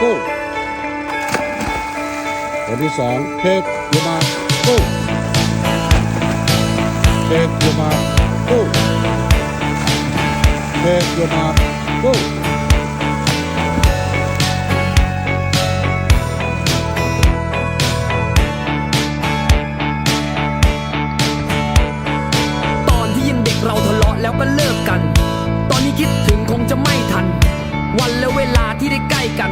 go คนที่สอง take your mark go take your mark go take your mark go ตอนที่ยังเด็กเราทะเลาะแล้วก็เลิกกัน ตอนนี้คิดถึงคงจะไม่ทัน วันและเวลาที่ได้ใกล้กัน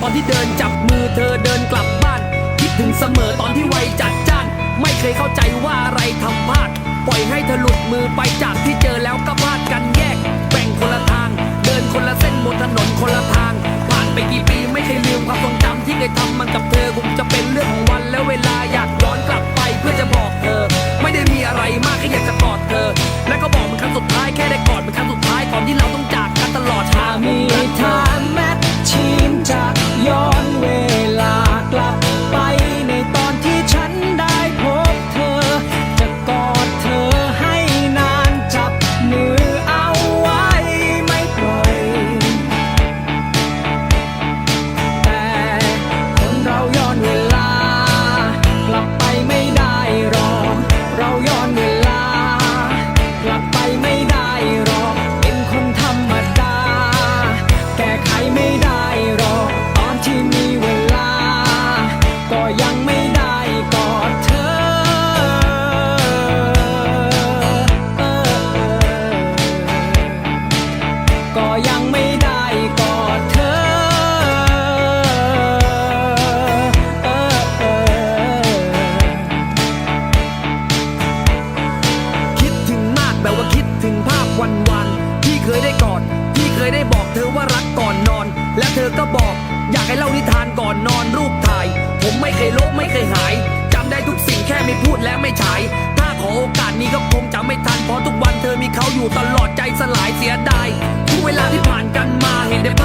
ตอนที่เดินจับมือเธอเดินกลับบ้าน คิดถึงเสมอตอนที่วัยจัดจ้าน ไม่เคยเข้าใจว่าอะไรทำพลาด ปล่อยให้เธอหลุดมือไปจากที่เจอแล้วก็พลาดกันแยก แบ่งคนละทาง เดินคนละเส้นบนถนนคนละทาง ยังไม่ได้กอดเธอ ก็ยังไม่ได้กอดเธอ คิดถึงมากแบบว่าคิดถึงภาพวันวันๆที่เคยได้กอดที่เคยได้บอกเธอว่ารักก่อนนอน และเธอก็บอก อยากให้เล่านิทานก่อนนอนรูปถ่าย ผมไม่เคยลบไม่เคยหายจำได้ทุกสิ่งแค่ไม่พูดและไม่ฉาย ถ้าขอโอกาสนี้ก็คงจะไม่ทันเพราะทุกวันเธอมีเขาอยู่ตลอดใจสลายเสียดายทุกเวลาที่ผ่านกันมาเห็นได้